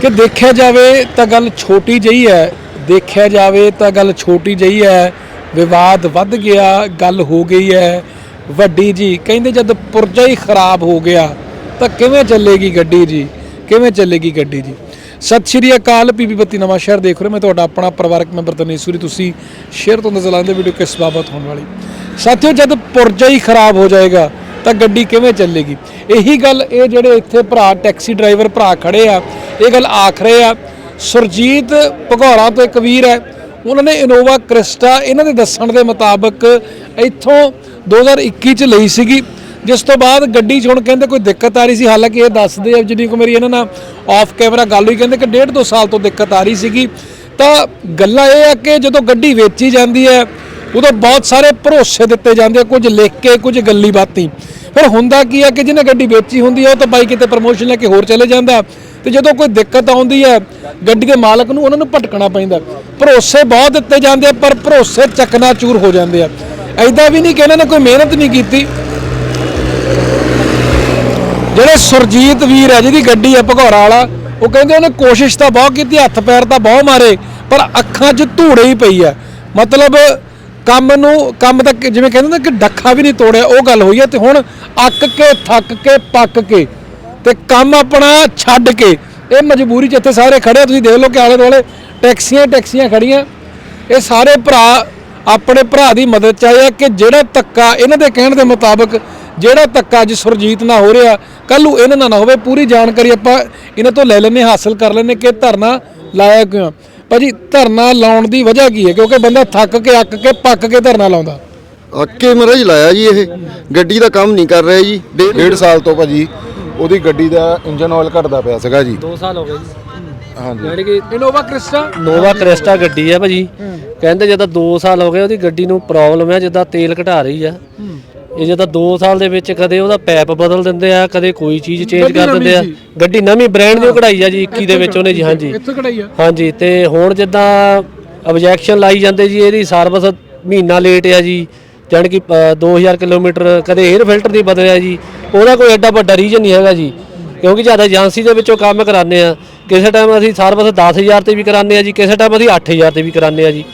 ਕਿ ਦੇਖਿਆ ਜਾਵੇ ਤਾਂ ਗੱਲ ਛੋਟੀ ਜਿਹੀ ਹੈ, ਦੇਖਿਆ ਜਾਵੇ ਤਾਂ ਗੱਲ ਛੋਟੀ ਜਿਹੀ ਹੈ, ਵਿਵਾਦ ਵੱਧ ਗਿਆ, ਗੱਲ ਹੋ ਗਈ ਹੈ, ਵੱਡੀ ਜੀ, ਕਹਿੰਦੇ ਜਦ ਪੁਰਜਾ ਹੀ ਖਰਾਬ ਹੋ ਗਿਆ, ਤਾਂ ਕਿਵੇਂ ਚੱਲੇਗੀ ਗੱਡੀ ਜੀ, ਕਿਵੇਂ ਚੱਲੇਗੀ ਗੱਡੀ ਜੀ ਸਤਿ ਸ਼੍ਰੀ ਅਕਾਲ, ਪੀਪੀ ਬੱਤੀ ਨਵਾਂ ਸ਼ਹਿਰ ਦੇਖ ਰਹੇ ਹੋ। ਮੈਂ ਤੁਹਾਡਾ ਆਪਣਾ ਪਰਿਵਾਰਕ ਮੈਂਬਰ ਤਨੇਸੂਰੀ ਤੁਸੀਂ ਸ਼ੇਅਰ ਤੋਂ ਨਜ਼ਰ ਲਾਉਂਦੇ ਵੀਡੀਓ ਕਿਸ ਬਾਬਤ ਹੋਣ ਵਾਲੀ ਸਾਥੀਓ, ਜਦ ਪੁਰਜਾ ਹੀ ਖਰਾਬ ਹੋ ਜਾਏਗਾ, ਤਾਂ ਗੱਡੀ ਕਿਵੇਂ ਚੱਲੇਗੀ ਇਹੀ ਗੱਲ ਇਹ ਜਿਹੜੇ ਇੱਥੇ ਭਰਾ, ਟੈਕਸੀ ਡਰਾਈਵਰ ਭਰਾ ਖੜੇ ਆ ਇਹ ਗੱਲ ਆਖ ਰਹੇ ਆ। ਸੁਰਜੀਤ ਭਗੌੜਾ ਤੋਂ ਇੱਕ ਵੀਰ ਹੈ। ਉਹਨਾਂ ਨੇ ਇਨੋਵਾ ਕ੍ਰਿਸਟਾ ਇਹਨਾਂ ਦੇ ਦੱਸਣ ਦੇ ਮੁਤਾਬਕ ਇੱਥੋਂ 2021 ਚ ਲਈ ਸੀਗੀ। ਜਿਸ ਤੋਂ ਬਾਅਦ ਗੱਡੀ 'ਚ ਹੁਣ ਕਹਿੰਦੇ ਕੋਈ ਦਿੱਕਤ ਆ ਰਹੀ ਸੀ। ਹਾਲਾਂਕਿ ਇਹ ਦੱਸਦੇ ਆ ਜਿੰਨੀ ਕੁ ਮੇਰੀ ਇਹਨਾਂ ਨਾਲ ਆਫ ਕੈਮਰਾ ਗੱਲ ਹੋਈ, ਕਹਿੰਦੇ ਕਿ ਡੇਢ ਦੋ ਸਾਲ ਤੋਂ ਦਿੱਕਤ ਆ ਰਹੀ ਸੀਗੀ। ਤਾਂ ਗੱਲਾਂ ਇਹ ਆ ਕਿ ਜਦੋਂ ਗੱਡੀ ਵੇਚੀ ਜਾਂਦੀ ਹੈ, ਉਦੋਂ ਬਹੁਤ ਸਾਰੇ ਭਰੋਸੇ ਦਿੱਤੇ ਜਾਂਦੇ ਆ, ਕੁਝ ਲਿਖ ਕੇ, ਕੁਝ ਗੱਲੀ ਬਾਤੀ ਫਿਰ ਹੁੰਦਾ ਕੀ ਆ ਕਿ ਜਿਹਨੇ ਗੱਡੀ ਵੇਚੀ ਹੁੰਦੀ ਆ, ਉਹ ਤਾਂ ਬਾਈ ਕਿਤੇ ਪ੍ਰਮੋਸ਼ਨ ਲੈ ਕੇ ਹੋਰ ਚਲੇ ਜਾਂਦਾ। ਤੇ ਜਦੋਂ ਕੋਈ ਦਿੱਕਤ ਆਉਂਦੀ ਹੈ, ਗੱਡੀ ਦੇ ਮਾਲਕ ਨੂੰ ਉਹਨਾਂ ਨੂੰ ਭਟਕਣਾ ਪੈਂਦਾ ਭਰੋਸੇ ਬਹੁਤ ਦਿੱਤੇ ਜਾਂਦੇ ਆ, ਪਰ ਭਰੋਸੇ ਚੱਕਣਾ ਚੂਰ ਹੋ ਜਾਂਦੇ ਆ। ਐਦਾਂ ਵੀ ਨਹੀਂ ਕਿ ਇਹਨਾਂ ਨੇ ਕੋਈ ਮਿਹਨਤ ਨਹੀਂ ਕੀਤੀ। ਜਿਹੜੇ ਸੁਰਜੀਤ ਵੀਰ ਹੈ, ਜਿਹਦੀ ਗੱਡੀ ਹੈ ਭਗੌੜਾ ਵਾਲਾ, ਉਹ ਕਹਿੰਦੇ ਉਹਨੇ ਕੋਸ਼ਿਸ਼ ਤਾਂ ਬਹੁਤ ਕੀਤੀ, ਹੱਥ ਪੈਰ ਤਾਂ ਬਹੁਤ ਮਾਰੇ, ਪਰ ਅੱਖਾਂ 'ਚ ਧੂੜੇ ਹੀ ਪਈ ਹੈ। ਮਤਲਬ ਕੰਮ ਨੂੰ, ਕੰਮ ਤਾਂ ਜਿਵੇਂ ਕਹਿੰਦੇ ਨੇ ਕਿ ਡੱਖਾ ਵੀ ਨਹੀਂ ਤੋੜਿਆ, ਉਹ ਗੱਲ ਹੋਈ ਹੈ ਤੇ ਹੁਣ ਅੱਕ ਕੇ, ਥੱਕ ਕੇ, ਪੱਕ ਕੇ ਤੇ ਕੰਮ ਆਪਣਾ ਛੱਡ ਕੇ, ਇਹ ਮਜਬੂਰੀ 'ਚ ਇੱਥੇ ਸਾਰੇ ਖੜੇ ਆ, ਤੁਸੀਂ ਦੇਖ ਲਓ ਕਿ ਆਲੇ ਦੁਆਲੇ ਟੈਕਸੀਆਂ ਹੀ ਟੈਕਸੀਆਂ ਖੜੀਆਂ। ਇਹ ਸਾਰੇ ਭਰਾ, ਆਪਣੇ ਭਰਾ ਦੀ ਮਦਦ ਚ ਆਏ ਆ ਕਿ ਜਿਹੜਾ ਧੱਕਾ ਇਹਨਾਂ ਦੇ ਕਹਿਣ ਦੇ ਮੁਤਾਬਕ, ਜਿਹੜਾ ਧੱਕਾ ਅੱਜ ਸੁਰਜੀਤ ਨਾਲ ਹੋ ਰਿਹਾ ਕੱਲ ਨੂੰ ਇਹਨਾਂ ਨਾਲ ਨਾ ਹੋਵੇ, ਪੂਰੀ ਜਾਣਕਾਰੀ ਆਪਾਂ ਇਹਨਾਂ ਤੋਂ ਲੈ ਲੈਣੇ ਹਾਸਲ ਕਰ ਲੈਣੇ ਕਿ ਧਰਨਾ ਲਾਇਆ ਕਿਉਂ ਆ। ਭਾਜੀ, ਧਰਨਾ ਲਾਉਣ ਦੀ ਵਜ੍ਹਾ ਕੀ ਹੈ? ਕਿਉਂਕਿ ਬੰਦਾ ਥੱਕ ਕੇ, ਅੱਕ ਕੇ, ਪੱਕ ਕੇ ਧਰਨਾ ਲਾਉਂਦਾ। ਅੱਕੇ ਮਹਾਰਾਜ ਲਾਇਆ ਜੀ ਇਹ। ਗੱਡੀ ਦਾ ਕੰਮ ਨਹੀਂ ਕਰ ਰਿਹਾ ਜੀ ਡੇ- ਡੇਢ ਸਾਲ ਤੋਂ ਭਾਜੀ। ਉਹਦੀ ਗੱਡੀ ਦਾ ਇੰਜਨ ਆਇਲ ਘਟਦਾ ਪਿਆ ਸੀਗਾ ਜੀ। 2 ਸਾਲ ਹੋ ਗਏ ਜੀ। ਹਾਂਜੀ। ਯਾਨੀ ਕਿ ਇਨੋਵਾ ਕ੍ਰਿਸਟਾ? ਨੋਵਾ ਕ੍ਰਿਸਟਾ ਗੱਡੀ ਆ ਭਾਜੀ। ਕਹਿੰਦੇ ਜਦੋਂ 2 ਸਾਲ ਹੋ ਗਏ ਉਹਦੀ ਗੱਡੀ ਨੂੰ ਪ੍ਰੋਬਲਮ ਹੈ ਜਿੱਦਾਂ ਤੇਲ ਘਟਾ ਰਹੀ ਆ। ਇਹ ਜਦੋਂ 2 ਸਾਲ ਦੇ ਵਿੱਚ ਕਦੇ ਉਹਦਾ ਪੈਪ ਬਦਲ ਦਿੰਦੇ ਆ ਕਦੇ ਕੋਈ ਚੀਜ਼ ਚੇਂਜ ਗੱਡੀ ਕਰ ਨਵੀਂ ਦਿੰਦੇ ਆ। ਸੀ। ਗੱਡੀ ਨਵੀਂ ਬ੍ਰਾਂਡ ਦੀ ਉਹ ਕਢਾਈ ਆ ਜੀ 21 ਦੇ ਵਿੱਚ ਉਹਨੇ ਜੀ ਹਾਂਜੀ। ਇੱਥੋਂ ਕਢਾਈ ਆ। ਹਾਂਜੀ ਤੇ ਹੁਣ ਜਿੱਦਾਂ ਆਬਜੈਕਸ਼ਨ ਲਾਈ ਜਾਂਦੇ ਜੀ ਇਹਦੀ ਸਰਵਿਸ ਮਹੀਨਾ ਲੇਟ ਆ ਜੀ। ਜਾਣੀ ਕਿ ਅ, 2000 ਕਿਲੋਮੀਟਰ ਕਦੇ 에ਅਰ ਫਿਲਟਰ ਨਹੀਂ ਬਦਲਿਆ ਜੀ। ਉਹਦਾ ਕੋਈ ਐਡਾ ਵੱਡਾ ਰੀਜਨ ਨਹੀਂ ਹੈਗਾ ਜੀ। ਕਿਉਂਕਿ ਜ਼ਿਆਦਾ ਏਜੰਸੀ ਦੇ ਵਿੱਚੋਂ ਕੰਮ ਕਰਾਉਂਦੇ ਆ ਕਿਸੇ ਟਾਈਮ ਅਸੀਂ ਸਰਵਿਸ 10000 ਤੇ ਵੀ ਕਰਾਉਂਦੇ ਆ ਜੀ ਕਿਸੇ ਟਾਈਮ ਅਸੀਂ 8000 ਤੇ ਵੀ ਕਰਾਉਂਦੇ ਆ ਜੀ।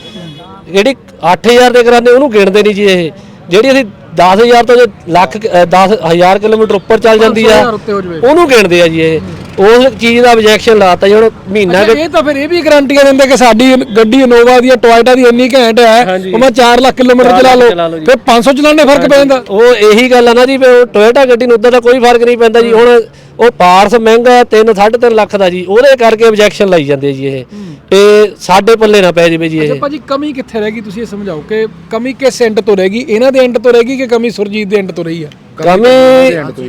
ਜਿਹੜੀ 8000 ਤੇ ਕਰਾਉਂਦੇ ਉਹਨੂੰ ਗਿਣਦੇ ਨਹੀਂ ਜੀ ਇਹ। ਜਿਹੜੀ ਅਸੀਂ 10000 ਤੋਂ ਜੇ ਲੱਖ 10000 ਕਿਲੋਮੀਟਰ ਉੱਪਰ ਚੱਲ ਜਾਂਦੀ ਆ 500,000 ਉੱਤੇ ਹੋ ਜਾਵੇ। ਉਹਨੂੰ ਗਿਣਦੇ ਆ ਜੀ ਇਹ। ਉਸ ਚੀਜ਼ ਦਾ ਆਬਜੈਕਸ਼ਨ ਲਾਤਾ ਜੀ ਹੁਣ ਮਹੀਨਾ ਅੱਛਾ, ਕੁ- ਇਹ ਤਾਂ ਫਿਰ ਇਹ ਵੀ ਗਾਰੰਟੀਆਂ ਦਿੰਦੇ ਕਿ ਸਾਡੀ ਗੱਡੀ ਇਨੋਵਾ ਦੀ ਟੋਇਟਾ ਦੀ ਇੰਨੀ ਘੈਂਟ ਹੈ ਹਾਂਜੀ। ਉਹ ਮੈਂ 4 ਲੱਖ ਕਿਲੋਮੀਟਰ ਚਲਾ ਲਓ। ਚਲਾ ਲਓ ਜੀ। ਫਿਰ 500 ਚਲਾਉਣੇ ਫ਼ਰਕ ਪੈ ਜਾਂਦਾ। ਉਹ ਇਹੀ ਗੱਲ ਆ ਨਾ ਜੀ ਵੀ ਉਹ ਟੋਇਟਾ ਗੱਡੀ ਨੂੰ ਉਦਾਂ ਦਾ ਕੋਈ ਫ਼ਰਕ ਨਹੀਂ ਪੈਂਦਾ ਜੀ। ਹੁਣ ਉਹ ਪਾਰਟਸ ਮਹਿੰਗਾ 3 3.5 ਲੱਖ ਦਾ ਜੀ। ਉਹਦੇ ਕਰਕੇ ਆਬਜੈਕਸ਼ਨ ਲਾਈ ਜਾਂਦੇ ਜੀ ਇਹ। ਤੇ ਸਾਡੇ ਪੱਲੇ ਨਾ ਪੈ ਜਾਵੇ ਜੀ ਇਹ। ਭਾਜੀ ਕਮੀ ਕਿੱਥੇ ਰਹਿ ਗਈ? ਤੁਸੀਂ ਇਹ ਸਮਝਾਓ ਕਿ ਕਮੀ ਕਿਸ ਐਂਡ ਤੋਂ ਰਹਿ ਗਈ? ਇਹਨਾਂ ਦੇ ਐਂਡ ਤੋਂ ਰਹਿ ਗਈ ਕਿ ਕਮੀ ਸੁਰਜੀਤ ਦੇ ਐਂਡ ਤੋਂ ਰਹੀ ਆ? ਕਮੀ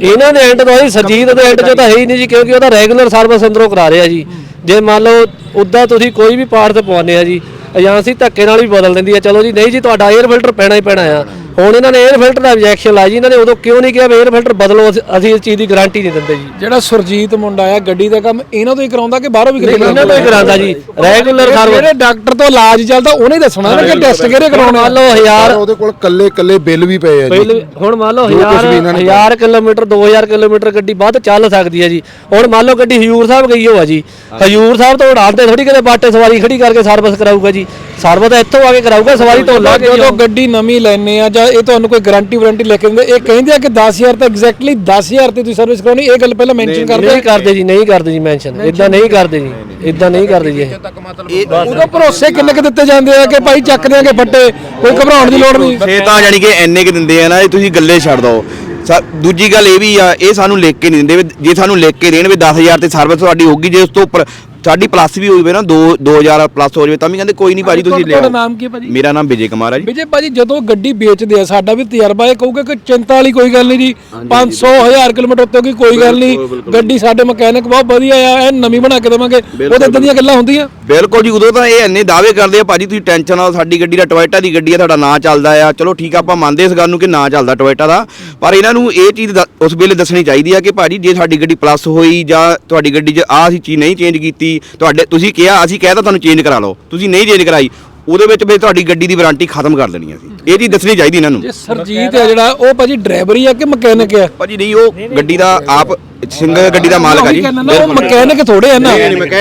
ਇਹਨਾਂ ਦੇ ਐਂਡ ਤੋਂ ਹੀ ਸਰਜੀਤ ਦੇ ਐਂਡ 'ਚ ਤਾਂ ਹੈ ਹੀ ਨਹੀਂ ਜੀ ਕਿਉਂਕਿ ਉਹਦਾ ਰੈਗੂਲਰ ਸਰਵਿਸ ਅੰਦਰੋਂ ਕਰਾ ਰਿਹਾ ਜੀ। ਜੇ ਮੰਨ ਲਓ ਉਦਾਂ ਤੁਸੀਂ ਕੋਈ ਵੀ ਪਾਰਟ ਤੇ ਪਵਾਉਂਦੇ ਆ ਜੀ ਏਜੰਸੀ ਧੱਕੇ ਨਾਲ ਵੀ ਬਦਲ ਦਿੰਦੀ ਆ। ਚਲੋ ਜੀ ਨਹੀਂ ਜੀ ਤੁਹਾਡਾ 에ਅਰ ਫਿਲਟਰ ਪੈਣਾ ਹੀ ਪੈਣਾ ਆ। ਹੁਣ ਇਹਨਾਂ ਨੇ 에ਅਰ ਫਿਲਟਰ ਦਾ ਆਬਜੈਕਸ਼ਨ ਲਾਇਆ ਜੀ ਇਹਨਾਂ ਨੇ ਉਦੋਂ ਕਿਉਂ ਨਹੀਂ ਕਿਹਾ ਵੀ 에ਅਰ ਫਿਲਟਰ ਬਦਲੋ ਅਸੀਂ- ਅਸੀਂ ਇਸ ਚੀਜ਼ ਦੀ ਗਾਰੰਟੀ ਨਹੀਂ ਦਿੰਦੇ ਜੀ। ਜਿਹੜਾ ਸੁਰਜੀਤ ਮੁੰਡਾ ਆ ਗੱਡੀ ਦਾ ਕੰਮ ਇਹਨਾਂ ਤੋਂ ਹੀ ਕਰਾਉਂਦਾ ਕਿ ਬਾਹਰੋਂ ਵੀ ਇਹਨਾਂ ਤੋਂ ਹੀ ਕਰਾਉਂਦਾ ਜੀ। ਰੈਗੂਲਰ ਸਰਵਿਸ ਜਿਹੜੇ ਡਾਕਟਰ ਤੋਂ ਇਲਾਜ ਚੱਲਦਾ ਉਹਨੇ ਹੀ ਦੱਸਣਾ ਨਾ ਕਿ ਟੈਸਟ ਕਿਹੜੇ ਕਰਾਉਣੇ ਮੰਨ ਲਓ ਹਜ਼ਾਰ ਉਹਦੇ ਕੋਲ ਕੱਲੇ ਕੱਲੇ ਬਿੱਲ ਵੀ ਪਏ ਆ ਜੀ। ਪਹਿਲੇ ਹੁਣ ਮੰਨ ਲਓ ਜੋ ਕੁਛ ਹਜ਼ਾਰ ਕਿਲੋਮੀਟਰ 2000 ਕਿਲੋਮੀਟਰ ਗੱਡੀ ਵੱਧ ਚੱਲ ਸਕਦੀ ਹੈ ਜੀ। ਹੁਣ ਮੰਨ ਲਓ ਗੱਡੀ ਹਜੂਰ ਸਾਹਿਬ ਗਈ ਹੋਆ ਜੀ। ਹਜੂਰ ਸਾਹਿਬ ਤੋਂ ਉਡਾਣ ਤੇ ਥੋੜੀ ਕਿਤੇ ਬਾਟੇ ਸਵਾਰੀ ਖੜੀ ਕਰਕੇ ਸਰਵਿਸ ਕਰਾਊਗਾ ਜੀ। ਸਰਵਿਸ ਤਾਂ ਇੱਥੋਂ ਆ ਕੇ ਕਰਾਊਗਾ ਸਵਾਰੀ ਤੋਂ ਲਾ ਕੇ ਜਦੋਂ ਗੱਡੀ ਨਵੀਂ ਲੈਣੇ ਆ ਜਾਂ ਇਹ ਤੁਹਾਨੂੰ ਕੋਈ ਗਾਰੰਟੀ ਵਾਰੰਟੀ ਲਿਖ ਕੇ ਦਿੰਦੇ? ਇਹ ਕਹਿੰਦੇ ਆ ਕਿ 10000 ਤਾਂ ਐਗਜ਼ੈਕਟਲੀ 10000 ਤੇ ਤੁਸੀਂ ਸਰਵਿਸ ਕਰਾਉਣੀ ਇਹ ਗੱਲ ਪਹਿਲਾਂ ਮੈਂਸ਼ਨ ਕਰਦੇ ਨਹੀਂ ਕਰਦੇ ਜੀ ਨਹੀਂ ਕਰਦੇ ਜੀ ਮੈਂਸ਼ਨ ਇਦਾਂ ਨਹੀਂ ਕਰਦੇ। ਜੀ ਇਦਾਂ ਨਹੀਂ। ਕਰਦੇ ਜੀ ਇਹ। ਉਹਦਾ ਭਰੋਸੇ ਕਿੰਨੇ ਕੁ ਦਿੱਤੇ ਜਾਂਦੇ ਆ ਕਿ ਭਾਈ ਚੱਕ ਦਿਆਂਗੇ ਫੱਟੇ ਕੋਈ ਘਬਰਾਉਣ ਦੀ ਲੋੜ ਨਹੀਂ। ਛੇ ਤਾਂ ਜਾਨੀ ਕਿ ਐਨੇ ਕਿ ਦਿੰਦੇ ਆ ਨਾ ਇਹ ਤੁਸੀਂ ਗੱਲੇ ਛੱਡ ਦਿਓ। ਸਾ- ਦੂਜੀ ਗੱਲ ਇਹ ਵੀ ਆ ਇਹ ਸਾਨੂੰ ਲਿਖ ਕੇ ਨਹੀਂ ਦਿੰਦੇ ਜੇ ਸਾਨੂੰ ਲਿਖ ਕੇ ਦੇਣ ਵੀ 10000 ਤੇ ਸਰਵਿਸ ਤੁਹਾਡੀ ਹੋਊਗੀ ਜੇ ਉਸ ਤੋਂ ਉੱਪਰ ਸਾਡੀ ਪਲੱਸ ਵੀ ਹੋਵੇ ਨਾ 2 2000 ਪਲੱਸ ਹੋ ਜਾਵੇ ਤਾਂ ਵੀ ਕਹਿੰਦੇ ਕੋਈ ਨਹੀਂ ਭਾਜੀ ਤੁਸੀਂ ਤੁਹਾਡਾ ਲਿਆਓ ਨਾਮ ਕੀ ਹੈ ਭਾਜੀ? ਮੇਰਾ ਨਾਮ ਵਿਜੇ ਕੁਮਾਰ ਹੈ ਜੀ। ਵਿਜੇ ਭਾਜੀ ਜਦੋਂ ਗੱਡੀ ਵੇਚਦੇ ਆ ਸਾਡਾ ਵੀ ਤਜਰਬਾ ਇਹ ਕਹੂਗਾ ਕਿ ਚਿੰਤਾ ਵਾਲੀ ਕੋਈ ਗੱਲ ਨਹੀਂ ਜੀ। 500 1000 ਕਿਲੋਮੀਟਰ ਉੱਤੇ ਕੋਈ ਕੋਈ ਗੱਲ ਨਹੀਂ। ਗੱਡੀ ਸਾਡੇ ਮਕੈਨਿਕ ਬਹੁਤ ਵਧੀਆ ਆ ਇਹ ਨਵੀਂ ਬਣਾ ਕੇ ਦੇਵਾਂਗੇ। ਉਹਦੇ ਇਦਾਂ ਦੀਆਂ ਗੱਲਾਂ ਹੁੰਦੀਆਂ। ਬਿਲਕੁਲ ਜੀ ਉਦੋਂ ਤਾਂ ਇਹ ਐਨੇ ਦਾਅਵੇ ਕਰਦੇ ਆ ਭਾਜੀ ਤੁਸੀਂ ਟੈਨਸ਼ਨ ਨਾਲ ਸਾਡੀ ਗੱਡੀ ਦਾ ਟੋਇਟਾ ਦੀ ਗੱਡੀ ਆ ਤੁਹਾਡਾ ਨਾਂ ਚੱਲਦਾ ਆ। ਚਲੋ ਠੀਕ ਆ ਆਪਾਂ ਮੰਨਦੇ ਇਸ ਗੱਲ ਨੂੰ ਕਿ ਨਾਂ ਚੱਲਦਾ ਟੋਇਟਾ ਦਾ। ਪਰ ਇਹਨਾਂ ਨੂੰ ਇਹ ਚੀਜ਼ ਉਸ ਵੇਲੇ ਦੱਸਣੀ ਚਾਹੀਦੀ ਆ ਕਿ ਭਾਜੀ ਜੇ ਸਾਡੀ ਗੱਡੀ ਪਲੱਸ ਹੋਈ ਜਾਂ ਤੁਹਾਡੀ ਗੱਡੀ 'ਚ ਆਹ ਅਸੀਂ ਚੀਜ਼ ਨਹੀਂ ਚੇਂਜ ਕੀਤੀ ਤੁਹਾਡੇ ਤੁਸੀਂ ਕਿਹਾ ਅਸੀਂ ਕਹਿਤਾ ਤੁਹਾਨੂੰ ਚੇਂਜ ਕਰਾ ਲਓ। ਤੁਸੀਂ ਨਹੀਂ ਚੇਂਜ ਕਰਾਈ ਉਹਦੇ ਵਿੱਚ ਫਿਰ ਤੁਹਾਡੀ ਗੱਡੀ ਦੀ ਵਾਰੰਟੀ ਖਤਮ ਕਰ ਦੇਣੀ ਆ ਅਸੀਂ ਇਹ ਚੀਜ਼ ਦੱਸਣੀ ਚਾਹੀਦੀ ਇਹਨਾਂ ਨੂੰ। ਜੇ ਸਰਜੀਤ ਹੈ ਜਿਹੜਾ ਉਹ ਭਾਜੀ ਡਰਾਈਵਰ ਹੀ ਆ ਕਿ ਮਕੈਨਿਕ ਆ? ਭਾਜੀ ਨਹੀਂ ਉਹ ਗੱਡੀ ਦਾ ਆਪ ਸਿੰਗਲ ਗੱਡੀ ਦਾ ਮਾਲਕ ਆ ਜੀ। ਉਹ ਮਕੈਨਿਕ ਥੋੜੇ ਆ ਨਾ।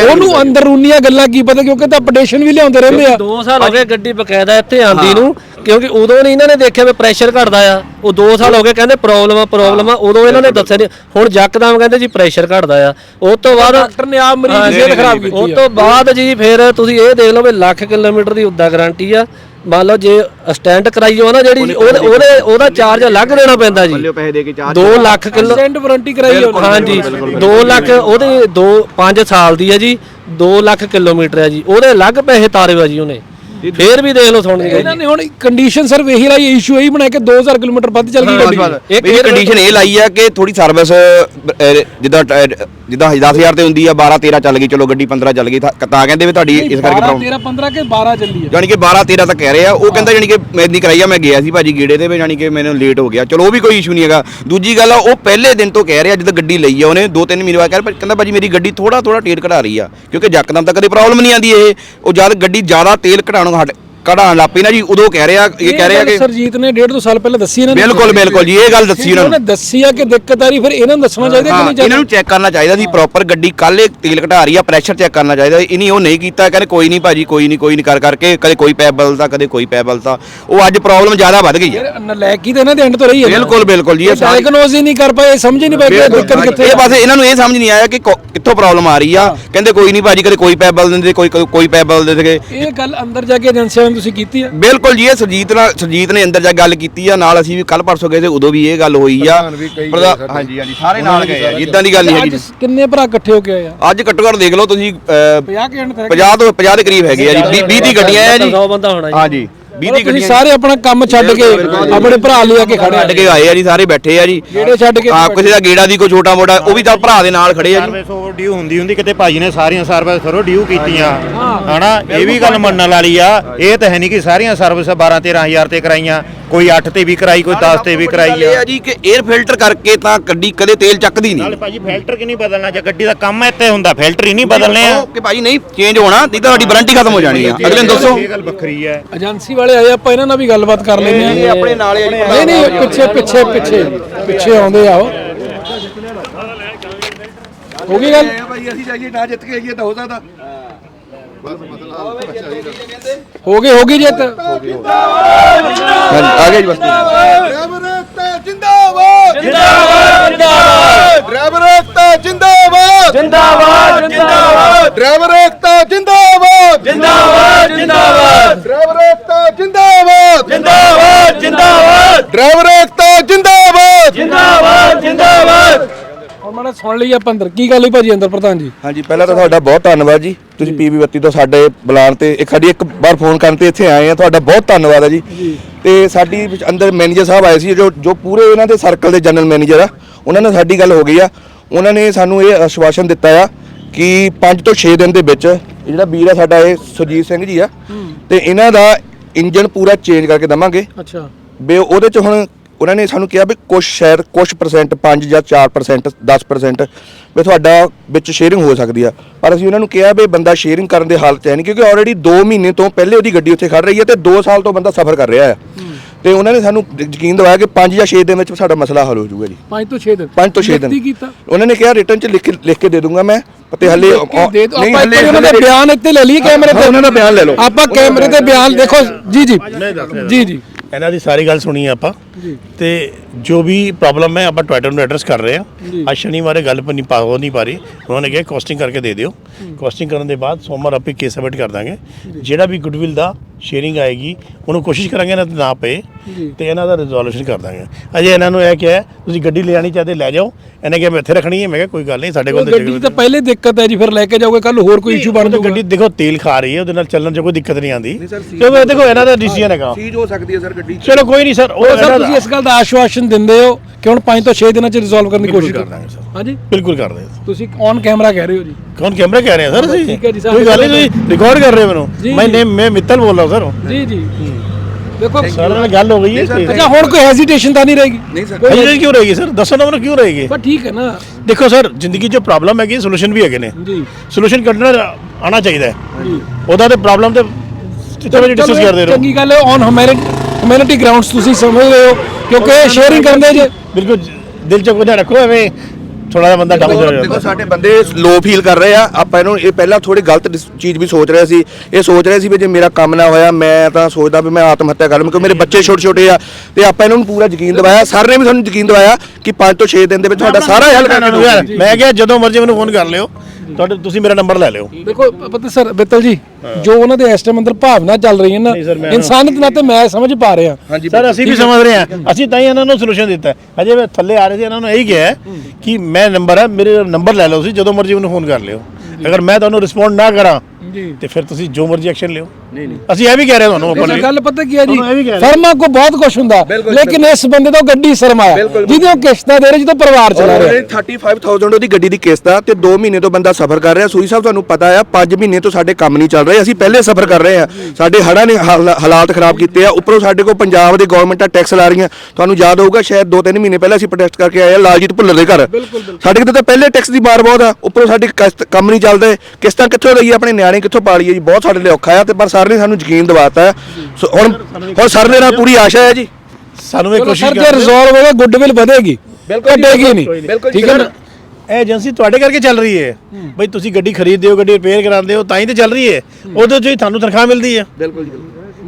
ਉਹਨੂੰ ਅੰਦਰੂਨੀਆਂ ਗੱਲਾਂ ਕੀ ਪਤਾ ਕਿਉਂਕਿ ਤਾਂ ਅਪਡੇਸ਼ਨ ਵੀ ਲਿਆਉਂਦੇ ਰਹਿੰਦੇ ਆ। 2 ਸਾਲ ਹੋ ਗਏ ਗੱਡੀ ਬਕਾਇਦਾ ਇੱਥੇ ਆਂਦੀ ਨੂੰ। ਕਿਉਂਕਿ ਉਦੋਂ ਨਹੀਂ ਇਹਨਾਂ ਨੇ ਦੇਖਿਆ ਵੀ ਪ੍ਰੈਸ਼ਰ ਘਟਦਾ ਆ। ਉਹ 2 ਸਾਲ ਹੋ ਗਏ ਕਹਿੰਦੇ ਪ੍ਰੋਬਲਮ ਆ ਪ੍ਰੋਬਲਮ ਆ। ਉਦੋਂ ਇਹਨਾਂ ਨੇ ਦੱਸਿਆ ਨਹੀਂ। ਹੁਣ ਜੱਕਦਮ ਕਹਿੰਦੇ ਜੀ ਪ੍ਰੈਸ਼ਰ ਘਟਦਾ ਆ। ਉਸ ਤੋਂ ਬਾਅਦ ਡਾਕਟਰ ਨੇ ਆਪ ਮਰੀਜ਼ ਦੀ ਸਿਹਤ ਖਰਾਬ ਕੀਤੀ ਉਸ ਤੋਂ ਬਾਅਦ ਜੀ ਫਿਰ ਤੁਸੀਂ ਇਹ ਦੇਖ ਲਓ ਵੀ ਲੱਖ ਕਿਲੋਮੀਟਰ ਦੀ ਉੱਦਾਂ ਗਾਰੰਟੀ ਆ। ਮੰਨ ਲਓ ਜੇ ਸਟੈਂਡ ਕਰਾਈ ਹੋ ਨਾ ਜਿਹੜੀ ਉਹਦੇ ਉਹਦੇ- ਚਾਰਜ ਅਲੱਗ ਦੇਣਾ ਪੈਂਦਾ ਜੀ। ਪੈਸੇ ਦੇ ਕੇ ਚਾਰ 2 ਲੱਖ ਕਿਲੋ ਐਕਸੀਡੈਂਟ ਵਾਰੰਟੀ ਕਰਾਈ ਉਹਨੇ। ਹਾਂਜੀ। 2 ਲੱਖ ਉਹਦੇ 2 5 ਸਾਲ ਦੀ ਹੈ ਜੀ। 2 ਲੱਖ ਕਿਲੋਮੀਟਰ ਹੈ ਜੀ। ਉਹਦੇ ਅਲੱਗ ਪੈਸੇ ਤਾਰੇ ਵਾ ਜੀ ਉਹਨੇ। ਫੇਰ ਵੀ ਦੇਖ ਲਓ ਸੁਣ ਇਹਨਾਂ ਨੇ ਹੁਣ ਕੰਡੀਸ਼ਨ ਸਿਰਫ ਇਹੀ ਲਾਈ ਇਸ਼ੂ ਇਹੀ ਬਣਾਇਆ ਕਿ 2000 ਕਿਲੋਮੀਟਰ ਵੱਧ ਚੱਲ ਗਈ ਗੱਡੀ। ਇੱਕ ਇਹ ਕੰਡੀਸ਼ਨ ਇਹ ਲਾਈ ਆ ਕਿ ਥੋੜੀ ਸਰਵਿਸ ਜਿੱਦਾਂ ਜਿੱਦਾਂ 10000 ਤੇ ਹੁੰਦੀ ਆ 12 13 ਚੱਲ ਗਈ ਚਲੋ ਗੱਡੀ 15 ਚੱਲ ਗਈ ਤਾਂ ਕਹਿੰਦੇ ਵੀ ਤੁਹਾਡੀ ਇਸ ਕਰਕੇ 12 ਪ੍ਰੋਬਲਮ 13 15 ਕੇ 12 ਚੱਲੀ ਹੈ ਜਾਨੀ ਕਿ 12 13 ਤੱਕ ਕਹਿ ਰਹੇ ਆ। ਉਹ ਕਹਿੰਦਾ ਜਾਨੀ ਕਿ ਮੈਂ ਨਹੀਂ ਕਰਾਈ ਆ ਮੈਂ ਗਿਆ ਸੀ ਭਾਜੀ ਗੇੜੇ ਤੇ ਵੀ ਜਾਨੀ ਕਿ ਮੈਨੂੰ ਲੇਟ ਹੋ ਗਿਆ। ਚਲੋ ਉਹ ਵੀ ਕੋਈ ਇਸ਼ੂ ਨਹੀਂ ਹੈਗਾ। ਦੂਜੀ ਗੱਲ ਆ ਉਹ ਪਹਿਲੇ ਦਿਨ ਤੋਂ ਕਹਿ ਰਿਹਾ ਜਦੋਂ ਗੱਡੀ ਲਈ ਆ ਉਹਨੇ ਦੋ ਤਿੰਨ ਮਹੀਨੇ ਬਾਅਦ ਕਹਿੰਦਾ ਭਾਜੀ ਮੇਰੀ ਗੱਡੀ ਥੋੜਾ ਥੋੜਾ ਤੇਲ ਕਢਾ ਰਹੀ ਆ ਕਿਉਂਕਿ ਯਕਦਮ ਤਾਂ ਕਦੇ ਪ੍ਰੋਬਲਮ ਨਹੀਂ ਆਂਦੀ ਇਹ। ਉਹ ਜਦ ਗੱਡੀ ਜ਼ਿਆਦਾ ਤੇਲ ਕਢਾਉਣ ಹಾಡು ਕਢਾਉਣ ਲੱਗ ਪਈ ਨਾ ਜੀ ਉਦੋਂ ਕਹਿ ਰਿਹਾ ਇਹ ਕਹਿ ਰਿਹਾ ਕਿ ਸਰਜੀਤ ਨੇ ਡੇਢ ਦੋ ਸਾਲ ਪਹਿਲਾਂ ਦੱਸੀ ਇਹਨਾਂ ਨੇ ਬਿਲਕੁਲ ਬਿਲਕੁਲ ਜੀ ਇਹ ਗੱਲ ਦੱਸੀ ਉਹਨਾਂ ਨੂੰ। ਉਹਨੇ ਦੱਸੀ ਆ ਕਿ ਦਿੱਕਤ ਆ ਰਹੀ ਫਿਰ ਇਹਨਾਂ ਨੂੰ ਦੱਸਣਾ ਚਾਹੀਦਾ ਕਿ ਨਹੀਂ ਇਹਨਾਂ ਨੂੰ ਚੈੱਕ ਕਰਨਾ ਚਾਹੀਦਾ ਸੀ ਪ੍ਰੋਪਰ ਗੱਡੀ ਕੱਲ ਇਹ ਤੇਲ ਘਟਾ ਰਹੀ ਆ ਪ੍ਰੈਸ਼ਰ ਚੈੱਕ ਕਰਨਾ ਚਾਹੀਦਾ ਇਹਨੀ ਉਹ ਨਹੀਂ ਕੀਤਾ ਕਹਿੰਦੇ ਕੋਈ ਨਹੀਂ ਭਾਜੀ ਕੋਈ ਨਹੀਂ ਕੋਈ ਨਹੀਂ ਕਰ ਕਰਕੇ ਕਦੇ ਕੋਈ ਪੈਪ ਬਦਲਦਾ ਕਦੇ ਕੋਈ ਪੈਪ ਬਦਲਦਾ ਉਹ ਅੱਜ ਪ੍ਰੋਬਲਮ ਜ਼ਿਆਦਾ ਵੱਧ ਗਈ ਹੈ ਨਲਾਇਕੀ ਤਾਂ ਇਹਨਾਂ ਦੇ ਐਂਡ ਤੋਂ ਰਹੀ ਹੈ। ਬਿਲਕੁਲ ਬਿਲਕੁਲ ਜੀ ਇਹ ਸਾਰੀ ਡਾਇਗਨੋਸ ਹੀ ਨਹੀਂ ਕਰ ਪਾਏ ਸਮਝ ਹੀ ਨਹੀਂ ਕਿ ਦਿੱਕਤ ਕਿੱਥੇ ਇਹ ਬਸ ਇਹਨਾਂ ਨੂੰ ਇਹ ਸਮਝ ਨਹੀਂ ਆਇਆ ਕਿ ਕਿੱਥੋਂ ਪ੍ਰੋਬਲਮ ਆ ਰਹੀ ਆ। ਕਹਿੰਦੇ ਕੋਈ ਨਹੀਂ ਭਾਜੀ ਕਦੇ ਕੋਈ ਪੈਪ ਬਦਲ ਦਿੰਦੇ ਕੋਈ ਕੋਈ ਪੈਪ ਬਦਲ ਦਿੰਦੇ ਇਹ ਗੱਲ ਅੰਦਰ ਜਾ ਕੇ ਏਜੰਸੀਆਂ ਤੁਸੀਂ ਕੀਤੀ ਆ? ਬਿਲਕੁਲ ਜੀ ਇਹ ਸਰਜੀਤ ਨਾਲ ਸਰਜੀਤ ਨੇ ਅੰਦਰ ਜਾ ਗੱਲ ਕੀਤੀ ਆ ਨਾਲ ਅਸੀਂ ਵੀ ਕੱਲ ਪਰਸੋਂ ਗਏ ਤੇ ਉਦੋਂ ਵੀ ਇਹ ਗੱਲ ਹੋਈ ਆ। ਪ੍ਰਧਾਨ ਵੀ ਕਈ ਪ੍ਰਧਾ- ਗਏ ਸਾਡੇ। ਹਾਂਜੀ ਹਾਂਜੀ ਸਾਰੇ ਨਾਲ ਗਏ ਆ। ਇਦਾਂ ਦੀ ਗੱਲ ਨਹੀਂ ਅੱਜ ਹੈਗੀ ਕਿੰਨੇ ਭਰਾ ਇਕੱਠੇ ਹੋ ਕੇ ਆਏ ਆ? ਅੱਜ ਘੱਟੋ ਘੱਟ ਦੇਖ ਲਓ ਤੁਸੀਂ ਅਹ, 50 ਕੇ ਐਂਡ ਤੱਕ 50 ਤੋਂ 50 ਦੇ ਕਰੀਬ ਹੈਗੇ ਆ ਜੀ 20 ਦੀ ਗੱਡੀਆਂ ਆ ਜੀ। 100 ਬੰਦਾ ਹੋਣਾ ਜੀ। ਹਾਂਜੀ। 20 ਦੀ ਤੁਸੀਂ ਗੱਡੀਆਂ ਸਾਰੇ ਆਪਣਾ ਕੰਮ ਛੱਡ ਕੇ ਆਪਣੇ ਭਰਾ ਲਿਆ ਕੇ ਖੜੇ ਛੱਡ ਕੇ ਆਏ ਆ ਜੀ ਸਾਰੇ ਬੈਠੇ ਆ ਜੀ। ਜਿਹੜੇ ਛੱਡ ਕੇ ਹਾਂ ਕਿਸੇ ਦਾ ਗੇੜਾ ਦੀ ਕੋਈ ਛੋਟਾ ਮੋਟਾ ਉਹ ਵੀ ਤਾਂ ਭਰਾ ਦੇ ਨਾਲ ਖੜੇ ਆ ਜੀ। ਸਰਵਿਸ ਓਵਰ ਡਿਊ ਹੁੰਦੀ ਹੁੰਦੀ ਕਿਤੇ ਭਾਜੀ ਨੇ ਸਾਰੀਆਂ ਸਰਵਿਸ ਥਰੋ ਡਿਊ ਕੀਤੀਆਂ। ਹਨਾ ਇਹ ਵੀ ਗੱਲ ਮੰਨਣ ਵਾਲੀ ਆ ਇਹ ਤਾਂ ਹੈ ਨਹੀਂ ਕਿ ਸਾਰੀਆਂ ਸਰਵਿਸ 12 13000 ਤੇ ਕਰਾਈਆਂ। ਕੋਈ 8 ਤੇ ਵੀ ਕਰਾਈ ਕੋਈ 10 ਤੇ ਵੀ ਕਰਾਈ ਇਹ ਆ। ਆ ਜੀ ਕਿ 에ਅਰ ਫਿਲਟਰ ਕਰਕੇ ਤਾਂ ਗੱਡੀ ਕਦੇ ਤੇਲ ਚੱਕਦੀ ਨਹੀਂ। ਨਾਲੇ ਭਾਜੀ ਫਿਲਟਰ ਕਿ ਨਹੀਂ ਬਦਲਣਾ? ਜੇ ਗੱਡੀ ਦਾ ਕੰਮ ਇੱਥੇ ਹੁੰਦਾ ਫਿਲਟਰ ਹੀ ਨਹੀਂ ਬਦਲਨੇ ਆ। ਕਿ ਭਾਜੀ ਨਹੀਂ ਚੇਂਜ ਹੋਣਾ ਨਹੀਂ ਤਾਂ ਤੁਹਾਡੀ ਵਾਰੰਟੀ ਖਤਮ ਹੋ ਜਾਣੀ ਆ। ਅਗਲੇ ਨੂੰ ਦੱਸੋ। ਇਹ ਗੱਲ ਵੱਖਰੀ ਹੈ। ਏਜੰਸੀ ਵਾਲੇ ਆਏ ਆਪਾਂ ਇਹਨਾਂ ਨਾਲ ਵੀ ਗੱਲਬਾਤ ਕਰ ਲੈਂਦੇ ਆ ਇਹ ਆਪਣੇ ਨਾਲ ਹੀ ਆ ਜੀ ਨਹੀਂ ਨਹੀਂ ਪਿੱਛੇ ਪਿੱਛੇ ਪਿੱਛੇ ਪਿੱਛੇ ਆਉਂਦੇ ਆ ਉਹ। ਹੋ ਗਈ ਗੱਲ? ਭਾਈ ਅਸੀਂ ਜਾਈਏ ਨਾ ਜਿੱਤ ਕੇ ਆਈਏ ਤਾਂ ਹੋ ਸਕਦਾ। ਹੋ ਗਈ ਹੋ ਗਈ ਜਿੱਤ ਹਾਂਜੀ ਆ ਗਿਆ ਜੀ ਬਸ। ਡਰਾਈਵਰ ਏਕਤਾ ਜਿੰਦਾਬਾਦ। ਜਿੰਦਾਬਾਦ ਡਰਾਈਵਰ ਏਕਤਾ ਜਿੰਦਾਬਾਦ। ਜਿੰਦਾਬਾਦ ਜਿੰਦਾਬਾਦ। ਡਰਾਈਵਰ ਏਕਤਾ ਜਿੰਦਾਬਾਦ। ਜਿੰਦਾਬਾਦ ਜਿੰਦਾਬਾਦ। ਡਰਾਈਵਰ ਏਕਤਾ ਜਿੰਦਾਬਾਦ। ਜਿੰਦਾਬਾਦ ਜਿੰਦਾਬਾਦ। ਡਰਾਈਵਰ ਏਕਤਾ ਜਿੰਦਾਬਾਦ। ਮਾੜਾ ਸੁਣ ਲਈ ਆਪਾਂ ਅੰਦਰ ਕੀ ਗੱਲ ਹੋਈ ਭਾਜੀ ਅੰਦਰ ਪ੍ਰਧਾਨ ਜੀ? ਹਾਂਜੀ ਪਹਿਲਾਂ ਤਾਂ ਤੁਹਾਡਾ ਬਹੁਤ ਧੰਨਵਾਦ ਜੀ। ਤੁਸੀਂ ਪੀਬੀ ਬੱਤੀ ਤੋਂ ਸਾਡੇ ਬੁਲਾਉਣ ਤੇ ਇੱਕ ਸਾਡੀ ਇੱਕ ਵਾਰ ਫੋਨ ਕਰਨ ਤੇ ਇੱਥੇ ਆਏ ਆ ਤੁਹਾਡਾ ਬਹੁਤ ਧੰਨਵਾਦ ਹੈ ਜੀ। ਤੇ ਸਾਡੀ ਵਿੱਚ ਅੰਦਰ ਮੈਨੇਜਰ ਸਾਹਿਬ ਆਏ ਸੀ ਜੋ ਜੋ ਪੂਰੇ ਇਹਨਾਂ ਦੇ ਸਰਕਲ ਦੇ ਜਨਰਲ ਮੈਨੇਜਰ ਆ ਉਹਨਾਂ ਨਾਲ ਸਾਡੀ ਗੱਲ ਹੋ ਗਈ ਆ। ਉਹਨਾਂ ਨੇ ਸਾਨੂੰ ਇਹ ਆਸ਼ਵਾਸਨ ਦਿੱਤਾ ਆ ਕਿ 5 ਤੋਂ 6 ਦਿਨ ਦੇ ਵਿੱਚ ਜਿਹੜਾ ਵੀਰ ਆ ਸਾਡਾ ਇਹ ਸੁਰਜੀਤ ਸਿੰਘ ਜੀ ਆ ਤੇ ਇਹਨਾਂ ਦਾ ਇੰਜਨ ਪੂਰਾ ਚੇਂਜ ਕਰਕੇ ਦਵਾਂਗੇ। ਅੱਛਾ। ਵੀ ਉਹਦੇ ਚ ਹੁਣ ਉਹਨਾਂ ਨੇ ਸਾਨੂੰ ਕਿਹਾ ਵੀ ਕੁਝ ਸ਼ਾਇਦ ਕੁਝ ਪਰਸੈਂਟ 5 ਜਾਂ 4% 10% ਵੀ ਤੁਹਾਡਾ ਵਿੱਚ ਸ਼ੇਅਰਿੰਗ ਹੋ ਸਕਦੀ ਆ। ਪਰ ਅਸੀਂ ਉਹਨਾਂ ਨੂੰ ਕਿਹਾ ਵੀ ਬੰਦਾ ਸ਼ੇਅਰਿੰਗ ਕਰਨ ਦੇ ਹਾਲਤ ਹੈ ਨਹੀਂ ਕਿਉਂਕਿ ਆਲਰੇਡੀ 2 ਮਹੀਨੇ ਤੋਂ ਪਹਿਲੇ ਉਹਦੀ ਗੱਡੀ ਉੱਥੇ ਖੜ ਰਹੀ ਹੈ ਤੇ 2 ਸਾਲ ਤੋਂ ਬੰਦਾ ਸਫ਼ਰ ਕਰ ਰਿਹਾ ਆ ਤੇ ਉਹਨਾਂ ਨੇ ਸਾਨੂੰ ਯਕੀਨ ਦਿਵਾਇਆ ਕਿ 5 ਜਾਂ 6 ਦਿਨ ਵਿੱਚ ਸਾਡਾ ਮਸਲਾ ਹੱਲ ਹੋ ਜਾਊਗਾ ਜੀ। 5 ਤੋਂ 6 ਦਿਨ। 5 ਤੋਂ 6 ਦਿਨ। ਉਹਨਾਂ ਨੇ ਕਿਹਾ ਰਿਟਰਨ 'ਚ ਲਿਖ ਲਿਖ ਕੇ ਦੇ ਦੂੰਗਾ ਮੈਂ। ਤੇ ਹੱਲੇ ਇੱਕ ਵਾਰੀ ਉਹਨਾਂ ਦੇ ਬਿਆਨ ਇੱਥੇ ਲੈ ਲਈਏ ਕੈਮਰੇ ਤੇ। ਉਹਨਾਂ ਦਾ ਬਿਆਨ ਲੈ ਲਓ। ਆਪਾਂ ਕੈਮਰੇ ਤੇ ਬਿਆਨ ਦੇਖੋ ਜੀ ਜੀ। ਜੀ ਜੀ। ਇਹਨਾਂ ਦੀ ਸਾਰੀ ਗੱਲ ਸੁਣੀ ਆਪਾਂ। ਤੇ ਜੋ ਵੀ ਪ੍ਰੋਬਲਮ ਹੈ ਆਪਾਂ ਟਵਿੱਟਰ ਨੂੰ ਐਡਰੈਸ ਕਰ ਰਹੇ ਹਾਂ ਅੱਜ ਸ਼ਨੀਵਾਰ ਗੱਲ ਪਰ ਨਹੀਂ ਪਾ ਹੋ ਨਹੀਂ ਪਾ ਰਹੀ। ਉਹਨਾਂ ਨੇ ਕਿਹਾ ਕੋਸਟਿੰਗ ਕਰਕੇ ਦੇ ਦਿਓ। ਕੋਸਟਿੰਗ ਕਰਨ ਦੇ ਬਾਅਦ ਸੋਮਵਾਰ ਆਪੇ ਕੇਸ ਸਬਮਿਟ ਕਰ ਦਾਂਗੇ। ਜਿਹੜਾ ਵੀ ਗੁੱਡਵਿਲ ਦਾ ਸ਼ੇਅਰਿੰਗ ਆਏਗੀ ਉਹਨੂੰ ਕੋਸ਼ਿਸ਼ ਕਰਾਂਗੇ ਨਾ ਨਾ ਪਏ ਤੇ ਇਹਨਾਂ ਦਾ ਰਿਜ਼ੋਲੂਸ਼ਨ ਕਰ ਦਾਂਗੇ। ਅਜੇ ਇਹਨਾਂ ਨੂੰ ਇਹ ਕਿਹਾ ਤੁਸੀਂ ਗੱਡੀ ਲੈ ਆਣੀ ਚਾਹਦੇ ਲੈ ਜਾਓ। ਇਹਨੇ ਕਿਹਾ ਮੈਂ ਇੱਥੇ ਰੱਖਣੀ ਹੈ। ਮੈਂ ਕਿਹਾ ਕੋਈ ਗੱਲ ਨਹੀਂ ਸਾਡੇ ਕੋਲ ਤਾਂ ਗੱਡੀ ਤਾਂ ਪਹਿਲੇ ਦਿੱਕਤ ਹੈ ਜੀ ਫਿਰ ਲੈ ਕੇ ਜਾਓਗੇ ਕੱਲ ਹੋਰ ਕੋਈ ਇਸ਼ੂ ਬਣ ਜਾਊਗਾ। ਗੱਡੀ ਦੇਖੋ ਤੇਲ ਖਾ ਰਹੀ ਹੈ ਉਹਦੇ ਨਾਲ ਚੱਲਣ 'ਚ ਕੋਈ ਦਿੱਕਤ ਨਹੀਂ ਆਉਂਦੀ। ਕਿਉਂਕਿ ਦੇਖੋ ਇਹਨਾਂ ਦਾ ਡਿਸੀਜਨ ਹੈਗਾ। ਚੀਜ਼ ਹੋ ਸਕਦੀ ਹੈ ਸਰ ਗੱਡੀ ਚਲੋ ਕੋਈ ਨਹੀਂ ਸਰ ਉਹ ਸਰ ਤੁਸੀਂ ਇਸ ਗੱਲ ਦਾ ਆਸ਼ਵਾਸਨ ਦਿੰਦੇ ਹੋ ਕਿ ਹੁਣ 5 ਤੋਂ 6 ਦਿਨਾਂ 'ਚ ਰਿਜ਼ੋਲਵ ਕਰਨ ਦੀ ਕੋਸ਼ਿਸ਼ ਕਰ ਦਾਂਗੇ ਸਰ। ਹਾਂਜੀ? ਬਿਲਕੁਲ ਕਰ ਦੇ ਤੁਸੀਂ ਔਨ ਕੈਮਰਾ ਕਹਿ ਰਹੇ ਹੋ ਜੀ। ਕੌਣ ਕੈਮਰਾ ਕਹਿ ਰਹੇ ਆ ਸਰ ਠੀਕ ਹੈ ਜੀ, ਸਰ। ਕੋਈ ਗੱਲ ਨਹੀਂ ਤੁਸੀਂ ਰਿਕਾਰਡ ਕਰ ਰਹੇ ਹੋ ਮੈਨੂੰ। ਮੈਂ ਜੀ। ਨੇਮ ਮੈਂ ਮਿੱਤਲ ਬੋਲ ਰਹਾ ਹੂੰ ਸਰ। ਜੀ ਜੀ। ਦੇਖੋ ਸਰ ਨਾਲ ਗੱਲ ਹੋ ਗਈ ਹੈ ਅੱਛਾ ਹੁਣ ਕੋਈ ਹੈਜ਼ਿਟੇਸ਼ਨ ਤਾਂ ਨਹੀਂ ਰਹੇਗੀ? ਨਹੀਂ ਸਰ। ਹਜੇ ਕਿਉਂ ਰਹੇਗੀ ਸਰ? ਦੱਸੋ ਨਾ ਮੈਨੂੰ ਕਿਉਂ ਰਹੇਗੀ? ਪਰ ਠੀਕ ਹੈ ਨਾ। ਦੇਖੋ ਸਰ ਜ਼ਿੰਦਗੀ 'ਚ ਪ੍ਰੋਬਲਮ ਹੈਗੀ ਸੋਲੂਸ਼ਨ ਵੀ ਹੈਗੇ ਨੇ। ਜੀ। ਸੋਲੂਸ਼ਨ ਕੱਢਣਾ ਆਣਾ ਚਾਹੀਦਾ ਹੈ। ਉਹਦਾ ਤੇ ਪ੍ਰੋਬਲਮ ਤੇ ਜਿੱਥੇ ਵੀ ਡਿਸਕਸ ਕਰਦੇ ਰਹੋ। ਚੰਗੀ ਗੱਲ ਹੈ ਔਨ ਹਿਊਮੈਨਿਟੀ ਗਰਾਊਂਡਸ ਤੁਸੀਂ ਸਮਝ ਰਹੇ ਹੋ ਕਿਉਂਕਿ ਸ਼ੇਅਰਿੰਗ ਕਰਦੇ ਜੇ। ਬਿਲਕੁਲ ਦਿਲ 'ਚ ਕੋਈ ਨਾ ਰੱਖੋ ਐਵੇਂ ਥੋੜਾ ਜਿਹਾ ਬੰਦਾ ਡਾਊਨ ਹੋ ਦੇਖੋ ਸਾਡੇ ਬੰਦੇ ਲੋ ਫੀਲ ਕਰ ਰਹੇ ਆ। ਆਪਾਂ ਇਹਨੂੰ ਇਹ ਪਹਿਲਾਂ ਥੋੜੀ ਗਲਤ ਡਿਸ- ਚੀਜ਼ ਵੀ ਸੋਚ ਰਹੇ ਸੀ। ਇਹ ਸੋਚ ਰਹੇ ਸੀ ਵੀ ਜੇ ਮੇਰਾ ਕੰਮ ਨਾ ਹੋਇਆ ਮੈਂ ਤਾਂ ਸੋਚਦਾ ਵੀ ਮੈਂ ਆਤਮ ਹੱਤਿਆ ਕਰ ਲਵਾਂ ਕਿਉਂਕਿ ਮੇਰੇ ਬੱਚੇ ਛੋਟੇ ਛੋਟੇ ਆ। ਤੇ ਆਪਾਂ ਇਹਨਾਂ ਨੂੰ ਪੂਰਾ ਯਕੀਨ ਦਿਵਾਇਆ। ਸਰ ਨੇ ਵੀ ਸਾਨੂੰ ਯਕੀਨ ਦਿਵਾਇਆ ਕਿ 5 ਤੋਂ 6 ਦਿਨ ਦੇ ਵਿੱਚ ਤੁਹਾਡਾ ਸਾਰਾ ਹੱਲ ਯਾਰ ਮੈਂ ਕਿਹਾ ਜਦੋਂ ਮਰਜ਼ੀ ਮੈਨੂੰ ਫੋਨ ਕਰ ਲਿਓ। ਤੁਹਾਡੇ ਤੁਸੀਂ ਮੇਰਾ ਨੰਬਰ ਲੈ ਲਿਓ। ਦੇਖੋ ਪਤਾ ਸਰ ਬਿੱਤਲ ਜੀ ਜੋ ਉਹਨਾਂ ਦੇ ਇਸ ਟਾਈਮ ਅੰਦਰ ਭਾਵਨਾ ਚੱਲ ਰਹੀ ਹੈ ਨਾ ਇਨਸਾਨੀਅਤ ਨਾਲ ਤੇ ਮੈਂ ਸਮਝ ਪਾ ਰਿਹਾ। ਸਰ ਅਸੀਂ ਵੀ ਸਮਝ ਰਹੇ ਹਾਂ। ਅਸੀਂ ਤਾਂ ਹੀ ਇਹਨਾਂ ਨੂੰ ਸੋਲੂਸ਼ਨ ਦਿੱਤਾ ਹੈ। ਅਜੇ ਮੈਂ ਥੱਲੇ ਆ ਰਹੇ ਸੀ ਇਹਨਾਂ ਨੂੰ ਇਹੀ ਕਿਹਾ ਹੈ ਕਿ ਮੈਂ ਨੰਬਰ ਹੈ ਮੇਰੇ ਨੰਬਰ ਲੈ ਲਓ ਤੁਸੀਂ ਜਦੋਂ ਮਰਜ਼ੀ ਮੈਨੂੰ ਫੋਨ ਕਰ ਲਿਓ। ਅਗਰ ਮੈਂ ਤੁਹਾਨੂੰ ਰਿਸਪੌਂਡ ਨਾ ਕਰਾਂ ਤੇ ਫਿਰ ਤੁਸੀਂ ਜੋ ਮਰਜ਼ੀ ਐਕਸ਼ਨ ਲਿਓ। ਨਹੀਂ ਨਹੀਂ। ਅਸੀਂ ਇਹ ਵੀ ਕਹਿ ਰਹੇ ਤੁਹਾਨੂੰ openly। ਗੱਲ ਪਤਾ ਕੀ ਹੈ ਜੀ। ਫਰਮਾ ਕੋ ਬਹੁਤ ਕੁਝ ਹੁੰਦਾ। ਲੇਕਿਨ ਇਸ ਬੰਦੇ ਤੋਂ ਗੱਡੀ ਸ਼ਰਮਾਇਆ। ਜਿਹਦੇ ਉਹ ਕਿਸ਼ਤਾਂ ਦੇ ਰਿਹਾ ਜਿਹਦੇ ਪਰਿਵਾਰ ਚਲਾ ਰਿਹਾ। 35000 ਉਹਦੀ ਗੱਡੀ ਦੀ ਕਿਸ਼ਤ ਆ ਤੇ 2 ਮਹੀਨੇ ਤੋਂ ਬੰਦਾ ਸਫਰ ਕਰ ਰਿਹਾ। ਸੂਈ ਸਾਹਿਬ ਤੁਹਾਨੂੰ ਪਤਾ ਆ 5 ਮਹੀਨੇ ਤੋਂ ਸਾਡੇ ਕੰਮ ਨਹੀਂ ਚੱਲ ਰਹੇ। ਅਸੀਂ ਪਹਿਲੇ ਸਫਰ ਕਰ ਰਹੇ ਆ। ਸਾਡੇ ਹੜ੍ਹਾਂ ਨੇ ਹਾਲ- ਹਾਲਾਤ ਖਰਾਬ ਕੀਤੇ ਆ। ਉੱਪਰੋਂ ਸਾਡੇ ਕੋਲ ਪੰਜਾਬ ਦੇ ਗਵਰਨਮੈਂਟਾਂ ਟੈਕਸ ਲਾ ਰਹੀਆਂ। ਤੁਹਾਨੂੰ ਯਾਦ ਹੋਊਗਾ ਸ਼ਾਇਦ 2-3 ਮਹੀਨੇ ਪਹਿਲਾਂ ਅਸੀਂ ਪ੍ਰੋਟੈਸਟ ਕਰਕੇ ਆਏ ਆ ਲਾਲਜੀਤ ਭੁੱਲਰ ਦੇ ਘਰ। ਸਾਡੇ ਕਿਤੇ ਤਾਂ ਪਹਿਲੇ ਟੈਕਸ ਦੀ ਮਾਰ ਬਹੁਤ ਆ। ਉੱਪਰੋਂ ਸਾਡੀ ਕੰਮ ਨਹੀਂ ਚੱਲਦੇ ਕਿਸ਼ਤਾਂ ਕਿੱਥੋਂ ਲਈਏ ਆਪਣੇ ਨਿਆਣੇ? ਕਿੱਥੋਂ ਪਾਲੀਏ ਜੀ? ਬਹੁਤ ਸਾਡੇ ਲਈ ਔਖਾ ਆ ਤੇ ਪਰ ਸਰ ਨੇ ਸਾਨੂੰ ਯਕੀਨ ਦਿਵਾਤਾ ਸੋ ਹੁਣ ਹੁਣ ਸਰ ਦੇ ਨਾਲ ਪੂਰੀ ਆਸ਼ਾ ਹੈ ਜੀ। ਸਾਨੂੰ ਇਹ ਕੋਸ਼ਿਸ਼ ਸਰ ਜੇ ਕਰਦੇ ਰਿਜ਼ੋਲਵ ਹੋਵੇ ਗੁੱਡਵਿਲ ਵਧੇਗੀ। ਘਟੇਗੀ ਨਹੀਂ। ਠੀਕ ਹੈ ਨਾ? ਇਹ ਏਜੰਸੀ ਤੁਹਾਡੇ ਕਰਕੇ ਚੱਲ ਰਹੀ ਹੈ। ਬਈ ਤੁਸੀਂ ਗੱਡੀ ਖਰੀਦਦੇ ਹੋ ਗੱਡੀ ਰਿਪੇਅਰ ਕਰਾਉਂਦੇ ਹੋ ਤਾਂ ਹੀ ਤੇ ਚੱਲ ਰਹੀ ਹੈ। ਉਹਦੇ ਚੋਂ ਹੀ ਤੁਹਾਨੂੰ ਤਨਖਾਹ ਮਿਲਦੀ ਹੈ। ਬਿਲਕੁਲ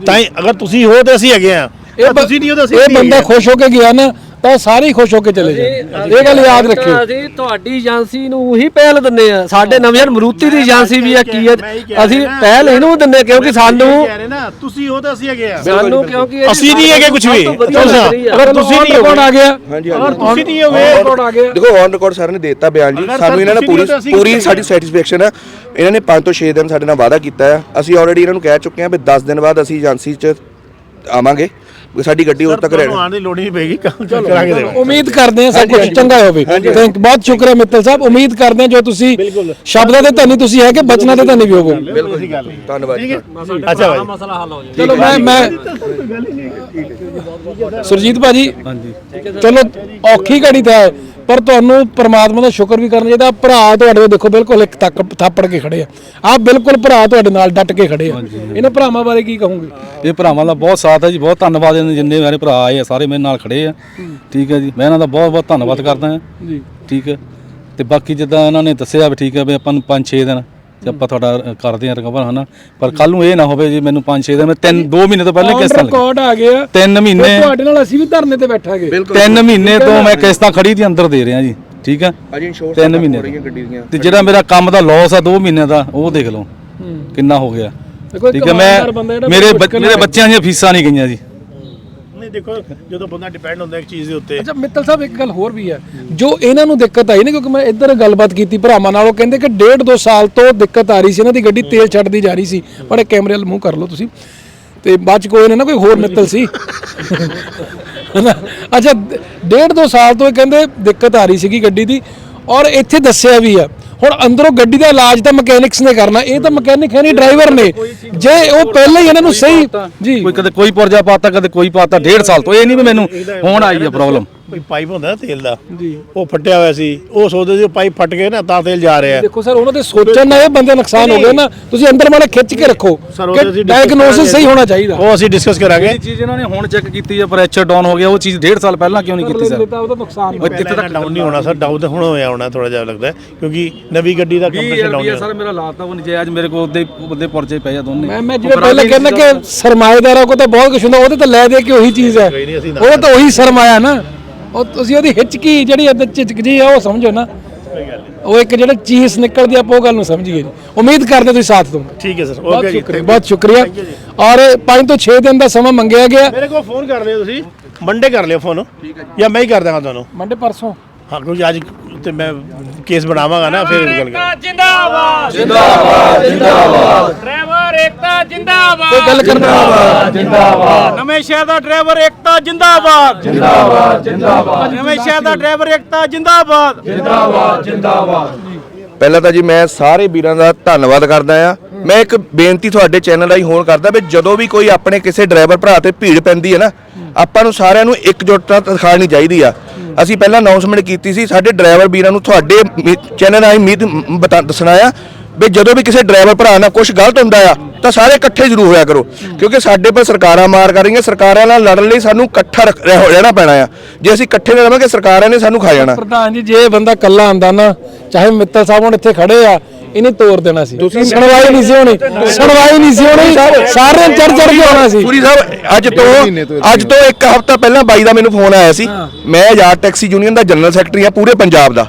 ਤਾਂ ਹੀ ਅਗਰ ਤੁਸੀਂ ਹੋ ਤੇ ਅਸੀਂ ਹੈਗੇ ਆ ਇਹ ਤੁਸੀਂ ਨਹੀਂ ਹੋ ਤਾਂ ਅਸੀਂ ਇਹ ਬੰਦਾ। ਖੁਸ਼ ਹੋ ਕੇ ਗਿਆ ਨਾ ਤਾਂ ਉਹ ਸਾਰੇ ਖੁਸ਼ ਹੋ ਕੇ ਚਲੇ ਜਾਣ ਇਹ ਗੱਲ ਯਾਦ ਰੱਖਿਓ। ਅਸੀਂ ਤੁਹਾਡੀ ਏਜੰਸੀ ਨੂੰ ਹੀ ਪਹਿਲ ਦਿੰਦੇ ਆ। ਸਾਡੇ ਨਵਜਨ ਮਰੂਤੀ ਦੀ ਏਜੰਸੀ ਵੀ ਆ ਕੀ ਹੈ ਅਸੀਂ। ਪਹਿਲ ਇਹਨੂੰ ਦਿੰਦੇ ਕਿਉਂਕਿ ਸਾਨੂੰ ਤੁਸੀਂ ਹੋ ਤਾਂ ਅਸੀਂ ਹੈਗੇ ਆ। ਸਾਨੂੰ ਕਿਉਂਕਿ ਅਸੀਂ ਨਹੀਂ ਹੈਗੇ ਕੁਝ ਵੀ। ਆ। ਅਗਰ ਤੁਸੀਂ ਨਹੀਂ ਹੋ ਆ ਗਿਆ। ਅਗਰ ਤੁਸੀਂ ਨਹੀਂ ਹੋਗੇ। ਆ ਗਿਆ। ਦੇਖੋ ਔਨ ਰਿਕਾਰਡ ਸਰ ਨੇ ਦੇ ਦਿੱਤਾ ਬਿਆਨ ਜੀ। ਸਾਨੂੰ ਇਹਨਾਂ ਨੇ ਪੂਰੀ ਪੂਰੀ ਸਾਡੀ ਸੈਟੀਸਫੈਕਸ਼ਨ ਹੈ ਇਹਨਾਂ ਨੇ 5 ਤੋਂ 6 ਦਿਨ ਸਾਡੇ ਨਾਲ ਵਾਅਦਾ ਕੀਤਾ ਹੈ ਅਸੀਂ ਆਲਰੇਡੀ ਇਹਨਾਂ ਨੂੰ ਕਹਿ ਚੁੱਕੇ ਹਾਂ ਵੀ 10 ਦਿਨ ਬਾਅਦ ਅਸੀਂ ਏਜੰਸੀ 'ਚ ਆਵਾਂਗੇ। ਸਾਡੀ ਗੱਡੀ ਉਦੋਂ ਤੱਕ ਰਹਿਣੀ ਆਉਣ ਦੀ ਲੋੜ ਨਹੀਂ ਪਏਗੀ ਕੰਮ ਕਰਾ ਕੇ ਦੇਵਾਂਗੇ ਉਮੀਦ ਕਰਦੇ ਹਾਂ ਸਭ ਕੁਝ ਚੰਗਾ ਹੋਵੇ। ਥੈਂਕ ਬਹੁਤ ਸ਼ੁਕਰੀਆ ਮਿੱਤਲ ਸਾਹਿਬ। ਉਮੀਦ ਕਰਦੇ ਹਾਂ ਜੋ ਤੁਸੀਂ ਸ਼ਬਦਾਂ ਦੇ ਧਨੀ ਤੁਸੀਂ ਹੈ ਕਿ ਬਚਨਾਂ ਦੇ ਧਨੀ ਵੀ ਹੋਵੋ। ਬਿਲਕੁਲ ਜੀ ਧੰਨਵਾਦ ਜੀ। ਅੱਛਾ ਭਾਈ। ਚਲੋ ਮੈਂ ਮੈਂ ਸੁਰਜੀਤ ਭਾਜੀ ਚਲੋ ਔਖੀ ਘੜੀ ਤਾਂ ਹੈ। ਪਰ ਤੁਹਾਨੂੰ ਪ੍ਰਮਾਤਮਾ ਦਾ ਸ਼ੁਕਰ ਵੀ ਕਰਨਾ ਚਾਹੀਦਾ। ਭਰਾ ਤੁਹਾਡੇ ਦੇਖੋ ਬਿਲਕੁਲ ਇੱਕ ਤੱਕ ਥਾਪੜ ਕੇ ਖੜੇ ਆ। ਆਪ ਬਿਲਕੁਲ ਭਰਾ ਤੁਹਾਡੇ ਨਾਲ ਡਟ ਕੇ ਖੜੇ ਆ। ਇਹਨਾਂ ਭਰਾਵਾਂ ਬਾਰੇ ਕੀ ਕਹੋਗੇ? ਇਹ ਭਰਾਵਾਂ ਦਾ ਬਹੁਤ ਸਾਥ ਹੈ ਜੀ ਬਹੁਤ ਧੰਨਵਾਦ ਇਹਨਾਂ ਜਿੰਨੇ ਮੇਰੇ ਭਰਾ ਆਏ ਆ ਸਾਰੇ ਮੇਰੇ ਨਾਲ ਖੜੇ ਆ। ਠੀਕ ਹੈ ਜੀ ਮੈਂ ਇਹਨਾਂ ਦਾ ਬਹੁਤ ਬਹੁਤ ਧੰਨਵਾਦ ਕਰਦਾ ਹਾਂ। ਜੀ। ਠੀਕ ਹੈ ਤੇ ਬਾਕੀ ਜਿੱਦਾਂ ਇਹਨਾਂ ਨੇ ਦੱਸਿਆ ਵੀ ਠੀਕ ਹੈ ਵੀ ਆਪਾਂ ਨੂੰ 5-6 ਦਿਨ ਤੇ ਆਪਾਂ ਤੁਹਾਡਾ ਕਰਦੇ ਹਾਂ ਰਿਕਵਰ ਹਨਾ? ਪਰ ਕੱਲ ਨੂੰ ਇਹ ਨਾ ਹੋਵੇ ਜੀ ਮੈਨੂੰ 5-6 ਦਿਨ ਮੈਂ 3 2 ਮਹੀਨੇ ਤੋਂ ਪਹਿਲਾਂ ਕਿਸ਼ਤਾਂ ਰਿਕਾਰਡ ਆ ਗਿਆ 3 ਮਹੀਨੇ ਤੁਹਾਡੇ ਨਾਲ ਅਸੀਂ ਵੀ ਧਰਨੇ ਤੇ ਬੈਠਾਂਗੇ। 3 ਮਹੀਨੇ ਤੋਂ ਮੈਂ ਕਿਸ਼ਤਾਂ ਖੜੀ ਦੀ ਅੰਦਰ ਦੇ ਰਿਹਾ ਜੀ ਠੀਕ ਹੈ ਅਜੀ ਇੰਸ਼ੋਰ 3 ਮਹੀਨੇ ਰਹੀਆਂ ਗੱਡੀ ਦੀਆਂ ਤੇ ਜਿਹੜਾ ਮੇਰਾ ਕੰਮ ਦਾ ਲਾਸ ਆ 2 ਮਹੀਨੇ ਦਾ ਉਹ ਦੇਖ ਲਓ। ਕਿੰਨਾ ਹੋ ਗਿਆ। ਠੀਕ ਹੈ ਮੈਂ ਮੇਰੇ ਮੇਰੇ ਬੱਚਿਆਂ ਦੀਆਂ ਫੀਸਾਂ ਨਹੀਂ ਗਈਆਂ ਜੀ। ਨਹੀਂ, ਦੇਖੋ, ਜਦੋਂ ਬੰਦਾ ਡਿਪੈਂਡ ਹੁੰਦਾ ਇੱਕ ਚੀਜ਼ ਦੇ ਉੱਤੇ। ਅੱਛਾ, ਮਿੱਤਲ ਸਾਹਿਬ, ਇੱਕ ਗੱਲ ਹੋਰ ਵੀ ਹੈ। ਜੋ ਇਹਨਾਂ ਨੂੰ ਦਿੱਕਤ ਆਈ ਨਾ, ਕਿਉਂਕਿ ਮੈਂ ਇੱਧਰ ਗੱਲਬਾਤ ਕੀਤੀ ਭਰਾਵਾਂ ਨਾਲ, ਉਹ ਕਹਿੰਦੇ ਕਿ ਡੇਢ ਦੋ ਸਾਲ ਤੋਂ ਦਿੱਕਤ ਆ ਰਹੀ ਸੀ, ਇਹਨਾਂ ਦੀ ਗੱਡੀ ਤੇਲ ਛੱਡਦੀ ਜਾ ਰਹੀ ਸੀ। ਬੜੇ ਕੈਮਰੇ ਵੱਲ ਮੂੰਹ ਕਰ ਲਓ ਤੁਸੀਂ। ਤੇ ਬਾਅਦ ਚ ਕੋਈ ਨਾ ਕੋਈ ਹੋਰ ਮਿੱਤਲ ਸੀ। ਅੱਛਾ, ਡੇਢ ਦੋ ਸਾਲ ਤੋਂ ਇਹ ਕਹਿੰਦੇ ਦਿੱਕਤ ਆ ਰਹੀ ਸੀਗੀ ਗੱਡੀ ਦੀ। ਔਰ ਇੱਥੇ ਦੱਸਿਆ ਵੀ ਆ ਹੁਣ ਅੰਦਰੋਂ ਗੱਡੀ ਦਾ ਇਲਾਜ ਤਾਂ ਮਕੈਨਿਕਸ ਨੇ ਕਰਨਾ ਇਹ ਤਾਂ ਮਕੈਨਿਕ ਹੈ ਨਹੀਂ ਡਰਾਈਵਰ ਨੇ। ਜੇ ਉਹ ਪਹਿਲਾਂ ਹੀ ਇਹਨਾਂ ਨੂੰ ਸਹੀ ਜੀ। ਕੋਈ ਕਦੇ ਕੋਈ ਪੁਰਜਾ ਪਾਤਾ ਕਦੇ ਕੋਈ ਪਾਤਾ ਡੇਢ ਸਾਲ ਤੋਂ ਇਹ ਨਹੀਂ ਵੀ ਮੈਨੂੰ ਹੁਣ ਆਈ ਹੈ ਪ੍ਰੋਬਲਮ ਕੋਈ ਪਾਈਪ ਹੁੰਦਾ ਨਾ ਤੇਲ ਦਾ ਉਹ ਫਟਿਆ ਹੋਇਆ ਸੀ ਉਹ ਸੋਚਦੇ ਸੀ ਉਹ ਪਾਈਪ ਫਟ ਗਏ ਨਾ ਤਾਂ ਤੇਲ ਜਾ ਰਿਹਾ ਦੇਖੋ ਸਰ ਉਹਨਾਂ ਦੇ ਸੋਚਣ ਨਾਲ ਇਹ ਬੰਦੇ ਨੁਕਸਾਨ ਹੋ ਗਏ ਨਾ ਤੁਸੀਂ ਅੰਦਰ ਮਾੜੇ ਖਿੱਚ ਕੇ ਰੱਖੋ ਕਿ ਡਾਇਗਨੋਸਿਸ। ਸਹੀ ਹੋਣਾ ਚਾਹੀਦਾ। ਉਹ ਅਸੀਂ ਡਿਸਕਸ ਕਰਾਂਗੇ। ਇਹ ਚੀਜ਼ ਇਹਨਾਂ ਨੇ ਹੁਣ ਚੈੱਕ ਕੀਤੀ ਹੈ ਪ੍ਰੈਸ਼ਰ ਡਾਊਨ ਹੋ ਗਿਆ ਉਹ ਚੀਜ਼ ਡੇਢ ਸਾਲ ਪਹਿਲਾਂ ਕਿਉਂ ਨਹੀਂ ਕੀਤੀ ਸਰ? ਉਹਦਾ ਨੁਕਸਾਨ ਇੱਥੇ ਤੱਕ ਡਾਊਨ ਨਹੀਂ ਹੋਣਾ ਸਰ ਡਾਊਨ ਤਾਂ ਹੁਣ ਹੋਇਆ ਹੋਣਾ ਥੋੜਾ ਜਿਹਾ ਲੱਗਦਾ ਹੈ, ਕਿਉਂਕਿ ਨਵੀਂ ਗੱਡੀ ਦਾ ਕੰਪਰੇਸ਼ਨ ਡਾਊਨ ਸਰ ਮੇਰਾ ਲਾਤਾ ਉਹ ਨਹੀਂ ਅੱਜ ਮੇਰੇ ਕੋਲ ਉਹਦੇ ਉਹਦੇ ਪਰਚੇ ਪਏ ਆ ਦੋਨੇ। ਮੈਂ ਮੈਂ ਜਿਵੇਂ ਪਹਿਲਾਂ ਕਹਿੰਦਾ ਕਿ ਸਰਮਾਏਦਾਰਾਂ ਕੋਲ ਤਾਂ ਬਹੁਤ ਕੁਝ ਹੁੰਦਾ ਉਹਦੇ ਤਾਂ ਲੈ ਦੇ ਕੇ ਉਹੀ ਚੀਜ਼ ਹੈ। ਨਹੀਂ, ਅਸੀਂ ਉਹ ਤਾਂ ਉਹੀ ਸਰਮਾਇਆ ਨਾ। ਉਹ ਤੁਸੀਂ ਉਹਦੀ ਹਿਚਕੀ ਜਿਹੜੀ ਅੰਦਰ ਝਿਜਕ ਜੀ ਆ ਉਹ ਸਮਝੋ ਨਾ। ਉਹ ਇੱਕ ਜਿਹੜਾ ਚੀਜ਼ ਨਿਕਲਦੀ ਆ ਉਹ ਗੱਲ ਨੂੰ ਸਮਝੀਏ ਜੀ। ਉਮੀਦ ਕਰਦੇ ਤੁਸੀਂ ਸਾਥ ਦੋਗੇ ਠੀਕ ਹੈ ਸਰ ਬਹੁਤ ਓਕੇ ਜੀ ਸ਼ੁਕਰੀਆ ਬਹੁਤ ਸ਼ੁਕਰੀਆ। ਔਰ 5 ਤੋਂ 6 ਦਿਨ ਦਾ ਸਮਾਂ ਮੰਗਿਆ ਗਿਆ। ਮੇਰੇ ਕੋਲ ਫੋਨ ਕਰ ਲਿਓ ਤੁਸੀਂ। ਮੰਡੇ ਕਰ ਲਿਓ ਫੋਨ ਠੀਕ ਹੈ ਜਾਂ। ਮੈਂ ਹੀ ਕਰ ਦਾਂਗਾ ਤੁਹਾਨੂੰ। ਮੰਡੇ ਪਰਸੋਂ। ਹਾਂ ਕਿਉਂਕਿ ਅੱਜ ਤੇ ਮੈਂ ਕੇਸ ਬਣਾਵਾਂਗਾ ਨਾ ਫਿਰ ਗੱਲ ਜਿੰਦਾਬਾਦ। ਜਿੰਦਾਬਾਦ ਜਿੰਦਾਬਾਦ। ਡਰਾਈਵਰ ਏਕਤਾ ਜਿੰਦਾਬਾਦ। ਕੋਈ ਗੱਲ ਕਰਨਾ? ਨਵੇਂ ਸ਼ਹਿਰ ਦਾ ਡਰਾਈਵਰ ਏਕਤਾ ਜਿੰਦਾਬਾਦ। ਜਿੰਦਾਬਾਦ ਜਿੰਦਾਬਾਦ। ਨਵੇਂ ਸ਼ਹਿਰ ਦਾ ਡਰਾਈਵਰ ਏਕਤਾ ਜਿੰਦਾਬਾਦ। ਪਹਿਲਾਂ ਤਾਂ ਜੀ ਮੈਂ ਸਾਰੇ ਵੀਰਾਂ ਦਾ ਧੰਨਵਾਦ ਕਰਦਾ ਆ। ਮੈਂ ਇੱਕ ਬੇਨਤੀ ਤੁਹਾਡੇ ਚੈਨਲ ਰਾਹੀਂ ਹੋਣ ਕਰਦਾ ਵੀ ਜਦੋਂ ਵੀ ਕੋਈ ਆਪਣੇ ਕਿਸੇ ਡਰਾਈਵਰ ਭਰਾ ਤੇ ਭੀੜ ਪੈਂਦੀ ਹੈ ਨਾ ਆਪਾਂ ਨੂੰ ਸਾਰਿਆਂ ਨੂੰ ਇਕਜੁੱਟਤਾ ਦਿਖਾਣੀ ਚਾਹੀਦੀ ਆ। ਅਸੀਂ ਪਹਿਲਾਂ ਅਨਾਉਂਸਮੈਂਟ ਕੀਤੀ ਸੀ ਸਾਡੇ ਡਰਾਈਵਰ ਵੀਰਾਂ ਨੂੰ ਤੁਹਾਡੇ ਚੈਨਲ ਰਾਹੀਂ ਮੀਤ ਬਤਾ ਦੱਸਣਾ ਆ। ਵੀ ਜਦੋਂ ਵੀ ਕਿਸੇ ਡਰਾਈਵਰ ਭਰਾ ਨਾਲ ਕੁਝ ਗਲਤ ਹੁੰਦਾ ਆ ਤਾਂ ਸਾਰੇ ਇਕੱਠੇ ਜ਼ਰੂਰ ਹੋਇਆ ਕਰੋ। ਕਿਉਂਕਿ ਸਾਡੇ ਪਰ ਸਰਕਾਰਾਂ ਮਾਰ ਕਰ ਰਹੀਆਂ ਸਰਕਾਰਾਂ ਨਾਲ ਲੜਨ ਲਈ ਸਾਨੂੰ ਇਕੱਠਾ ਰਹਿਣਾ ਪੈਣਾ ਆ। ਜੇ ਅਸੀਂ ਇਕੱਠੇ ਨਾ ਰਵਾਂਗੇ ਸਰਕਾਰਾਂ ਨੇ ਸਾਨੂੰ ਖਾ ਜਾਣਾ। ਪ੍ਰਧਾਨ ਜੀ ਜੇ ਬੰਦਾ ਕੱਲਾ ਆਂਦਾ ਨਾ ਚਾਹੇ ਮਿੱਤਲ ਸਾਹਿਬ ਹੁਣ ਇੱਥੇ ਖੜੇ ਆ ਇਹਨੇ ਤੋੜ ਦੇਣਾ ਸੀ। ਸੁਣਵਾਈ ਨਹੀਂ ਸੀ ਹੋਣੀ। ਸੁਣਵਾਈ ਨਹੀਂ ਸੀ ਹੋਣੀ। ਸਾਰੇ ਚੜ ਚੜ ਕੇ ਆਉਣਾ ਸੀ। ਪੂਰੀ ਸਾਹਿਬ ਅੱਜ ਤੋਂ ਅੱਜ ਤੋਂ ਇੱਕ ਹਫ਼ਤਾ ਪਹਿਲਾਂ ਬਾਈ ਦਾ ਮੈਨੂੰ ਫੋਨ ਆਇਆ ਸੀ। ਮੈਂ ਆਜ਼ਾਦ ਟੈਕਸੀ ਯੂਨੀਅਨ ਦਾ ਜਨਰਲ ਸੈਕਟਰੀ ਆ ਪੂਰੇ ਪੰਜਾਬ ਦਾ।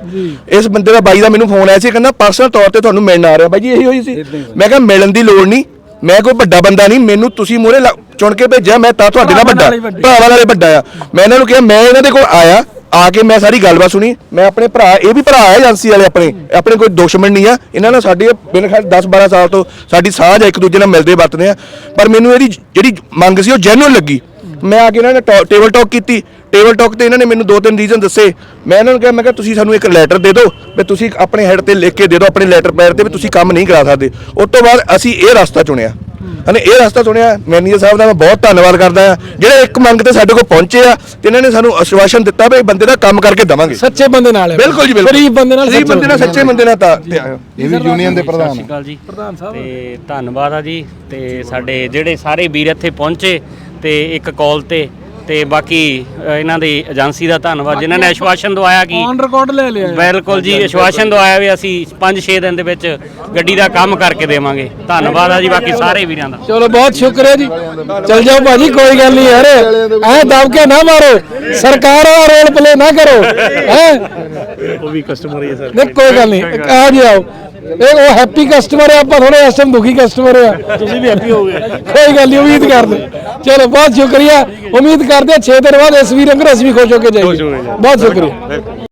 ਇਸ ਬੰਦੇ ਦਾ ਬਾਈ ਦਾ ਮੈਨੂੰ ਫੋਨ ਆਇਆ ਸੀ ਕਹਿੰਦਾ ਪਰਸਨਲ ਤੌਰ ਤੇ ਤੁਹਾਨੂੰ ਮਿਲਣ ਆ ਰਿਹਾ ਬਾਈ ਜੀ ਇਹੀ ਹੋਈ ਸੀ। ਮੈਂ ਕਿਹਾ ਮਿਲਣ ਦੀ ਲੋੜ ਨਹੀਂ ਮੈਂ ਕੋਈ ਵੱਡਾ ਬੰਦਾ ਨਹੀਂ ਮੈਨੂੰ ਤੁਸੀਂ ਮੂਹਰੇ ਲ- ਚੁਣ ਕੇ ਭੇਜਿਆ ਮੈਂ ਤਾਂ ਤੁਹਾਡੇ ਨਾਲ ਵੱਡਾ ਭਰਾਵਾਂ ਨਾਲੇ ਵੱਡਾ ਆ। ਮੈਂ ਇਹਨਾਂ ਨੂੰ ਕਿਹਾ ਮੈਂ ਇਹਨਾਂ ਦੇ ਕੋਲ ਆਇਆ ਆ ਕੇ ਮੈਂ ਸਾਰੀ ਗੱਲਬਾਤ ਸੁਣੀ। ਮੈਂ ਆਪਣੇ ਭਰਾ ਇਹ ਵੀ ਭਰਾ ਆ ਏਜੰਸੀ ਵਾਲੇ ਆਪਣੇ ਆਪਣੇ ਕੋਈ ਦੁਸ਼ਮਣ ਨਹੀਂ ਆ। ਇਹਨਾਂ ਨਾਲ ਸਾਡੀ ਬਿਨ ਖੈਰ 10 12 ਸਾਲ ਤੋਂ ਸਾਡੀ ਸਾਂਝ ਇੱਕ ਦੂਜੇ ਨਾਲ ਮਿਲਦੇ ਵਰਤਦੇ ਆ। ਪਰ ਮੈਨੂੰ ਇਹਦੀ ਜਿਹੜੀ ਮੰਗ ਸੀ ਉਹ ਜੈਨੂਅਲ ਲੱਗੀ। ਮੈਂ ਆ ਕੇ ਇਹਨਾਂ ਨੇ ਟੇਬਲ ਟਾਕ ਕੀਤੀ। ਟੇਬਲ ਟਾਕ ਤੇ ਇਹਨਾਂ ਨੇ ਮੈਨੂੰ ਦੋ ਤਿੰਨ ਰੀਜ਼ਨ ਦੱਸੇ। ਮੈਂ ਇਹਨਾਂ ਨੂੰ ਕਿਹਾ ਮੈਂ ਕਿਹਾ ਤੁਸੀਂ ਸਾਨੂੰ ਇੱਕ ਲੈਟਰ ਦੇ ਦਿਓ ਵੀ ਤੁਸੀਂ ਆਪਣੇ ਹੈਡ ਤੇ ਲਿਖ ਕੇ ਦੇ ਦਿਓ ਆਪਣੇ ਲੈਟਰ ਪੈਡ ਤੇ ਵੀ ਤੁਸੀਂ ਕੰਮ ਨਹੀਂ ਕਰਾ ਸਕਦੇ। ਉਸ ਤੋਂ ਬਾਅਦ ਅਸੀਂ ਇਹ ਰਸਤਾ ਚੁਣਿਆ। ਹਨੇ ਇਹ ਰਸਤਾ ਚੁਣਿਆ। ਮੈਨੇਜਰ ਸਾਹਿਬ ਦਾ ਮੈਂ ਬਹੁਤ ਧੰਨਵਾਦ ਕਰਦਾ ਆ ਜਿਹੜੇ ਇੱਕ ਮੰਗ ਤੇ ਸਾਡੇ ਕੋਲ ਪਹੁੰਚੇ ਆ ਤੇ ਇਹਨਾਂ ਨੇ ਸਾਨੂੰ ਆਸ਼ਵਾਸਨ ਦਿੱਤਾ ਵੀ ਇਹ ਬੰਦੇ ਦਾ ਕੰਮ ਕਰਕੇ ਦਵਾਂਗੇ। ਸੱਚੇ ਬੰਦੇ ਨਾਲ ਹੈ ਬਿਲਕੁਲ ਜੀ ਬਿਲਕੁਲ। ਗਰੀਬ ਬੰਦੇ ਨਾਲ ਗਰੀਬ ਸੱਚੇ ਬੰਦੇ ਨਾਲ ਸੱਚੇ ਬੰਦੇ ਨਾਲ ਤਾਂ। ਇਹ ਵੀ ਯੂਨੀਅਨ ਦੇ ਪ੍ਰਧਾਨ ਆ। ਅਕਾਲ ਜੀ। ਤੇ ਧੰਨਵਾਦ ਆ ਜੀ। ਤੇ ਸਾਡੇ ਜਿਹੜੇ ਸਾਰੇ ਵੀਰ ਇੱਥੇ ਪਹੁੰਚੇ ਤੇ ਇੱਕ ਕਾਲ ਤੇ ਤੇ ਬਾਕੀ ਅ, ਇਹਨਾਂ ਦੀ ਏਜੰਸੀ ਦਾ ਧੰਨਵਾਦ ਜਿਨ੍ਹਾਂ ਨੇ ਆਸ਼ਵਾਸਨ ਦਵਾਇਆ ਕਿ ਔਨ ਰਿਕਾਰਡ ਲੈ ਲਿਆ ਬਿਲਕੁਲ ਜੀ ਆਸ਼ਵਾਸਨ ਦਵਾਇਆ ਵੀ ਅਸੀਂ 5-6 ਦਿਨ ਦੇ ਵਿੱਚ ਗੱਡੀ ਦਾ ਕੰਮ ਕਰਕੇ ਦੇਵਾਂਗੇ। ਧੰਨਵਾਦ ਆ ਜੀ ਬਾਕੀ ਸਾਰੇ ਵੀਰਾਂ ਦਾ। ਚਲੋ ਬਹੁਤ ਸ਼ੁਕਰੀਆ ਜੀ। ਚਲ ਜਾਓ ਭਾਜੀ ਕੋਈ ਗੱਲ ਨਹੀਂ ਯਾਰ। ਐ ਦਬ ਕੇ ਨਾ ਮਾਰੋ। ਸਰਕਾਰ ਵਾਲਾ ਰੋਲ ਪਲੇ ਨਾ ਕਰੋ। ਹੈ? ਉਹ ਵੀ ਕਸਟਮਰ ਹੀ ਹੈ ਸਰ। ਨਹੀਂ ਕੋਈ ਗੱਲ ਨਹੀਂ। ਆ ਜੀ ਆਓ। ਇਹ ਉਹ ਹੈਪੀ ਕਸਟਮਰ ਹੈ ਆਪਾਂ ਥੋੜੇ ਇਸ ਟਾਈਮ ਦੁਖੀ ਕਸਟਮਰ ਆ। ਤੁਸੀਂ ਵੀ ਹੈਪੀ ਹੋ ਗਏ ਕੋਈ ਗੱਲ ਨਹੀਂ ਉਮੀਦ ਕਰਦੇ। ਚਲੋ ਬਹੁਤ ਸ਼ੁਕਰੀਆ। ਉਮੀਦ ਕਰਦੇ 6 ਦਿਨ ਬਾਅਦ ਇਸ ਵੀਰ ਅੰਗਰ ਅਸੀਂ ਵੀ ਖੁਸ਼ ਹੋ ਕੇ ਜਾਈਏ। ਬਹੁਤ ਸ਼ੁਕਰੀਆ।